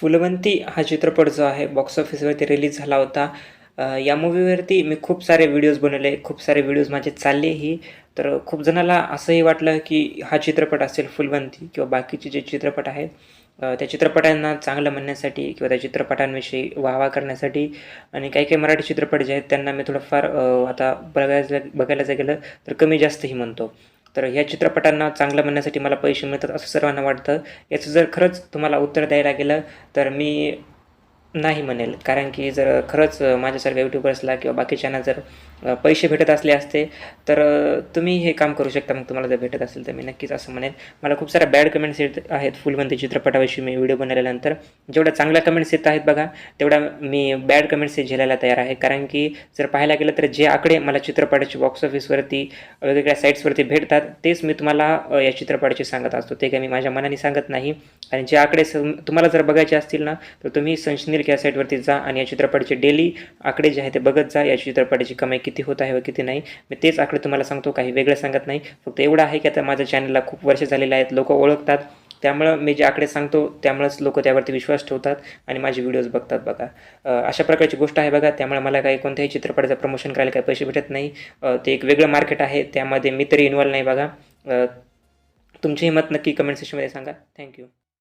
फुलवंती हा चित्रपट जो आहे बॉक्स ऑफिसवरती रिलीज झाला होता. या मूवीवरती मी खूप सारे व्हिडिओज बनवले खूप सारे व्हिडिओज माझे चाललेही तर खूप जणाला असंही वाटलं की हा चित्रपट असेल फुलवंती किंवा बाकीचे जे चित्रपट आहेत त्या चित्रपटांना चांगलं म्हणण्यासाठी किंवा त्या चित्रपटांविषयी वाहवा करण्यासाठी आणि काही काही मराठी चित्रपट जे आहेत त्यांना मी थोडंफार आता बघायचं बघायला जर गेलं तर कमी जास्तही म्हणतो. तर ह्या चित्रपटांना चांगलं म्हणण्यासाठी मला पैसे मिळतात असं सर्वांना वाटतं. याचं जर खरंच तुम्हाला उत्तर द्यायला गेलं तर मी नाही म्हणेल. कारण की जर खरंच माझ्यासारख्या यूट्यूबर्सला किंवा बाकीच्यांना जर पैसे भेटत असले असते तर तुम्ही हे काम करू शकता. मग तुम्हाला जर भेटत असेल तर मी नक्कीच असं म्हणेन मला खूप साऱ्या बॅड कमेंट्स येत आहेत फुलवंती चित्रपटाविषयी मी व्हिडिओ बनवल्यानंतर. जेवढ्या चांगल्या कमेंट्स येत आहेत बघा तेवढ्या मी बॅड कमेंट्स झेलायला तयार आहे. कारण की जर पाहायला गेलं तर जे आकडे मला चित्रपटाचे बॉक्स ऑफिसवरती वेगवेगळ्या साईट्सवरती भेटतात तेच मी तुम्हाला या चित्रपटाचे सांगत असतो. ते काही मी माझ्या मनाने सांगत नाही. आणि जे आकडे सम तुम्हाला जर बघायचे असतील ना तर तुम्ही संशनील या साईटवरती जा आणि या चित्रपटाचे डेली आकडे जे आहे ते बघत जा. या चित्रपटाची कमाई किती होत आहे व किती नाही. मी तेच आकडे तुम्हाला सांगतो काही वेगळं सांगत नाही. फक्त एवढं आहे की आता माझ्या चॅनलला खूप वर्ष झालेले आहेत लोक ओळखतात. त्यामुळं मी जे आकडे सांगतो त्यामुळंच लोक त्यावरती विश्वास ठेवतात आणि माझे व्हिडिओज बघतात बघा. अशा प्रकारची गोष्ट आहे बघा. त्यामुळे मला काही कोणत्याही चित्रपटाचं प्रमोशन करायला काही पैसे भेटत नाही. ते एक वेगळं मार्केट आहे. त्यामध्ये मी तरी इन्वॉल्व नाही बघा. तुमचेही मत नक्की कमेंट सेक्शनमध्ये सांगा. थँक्यू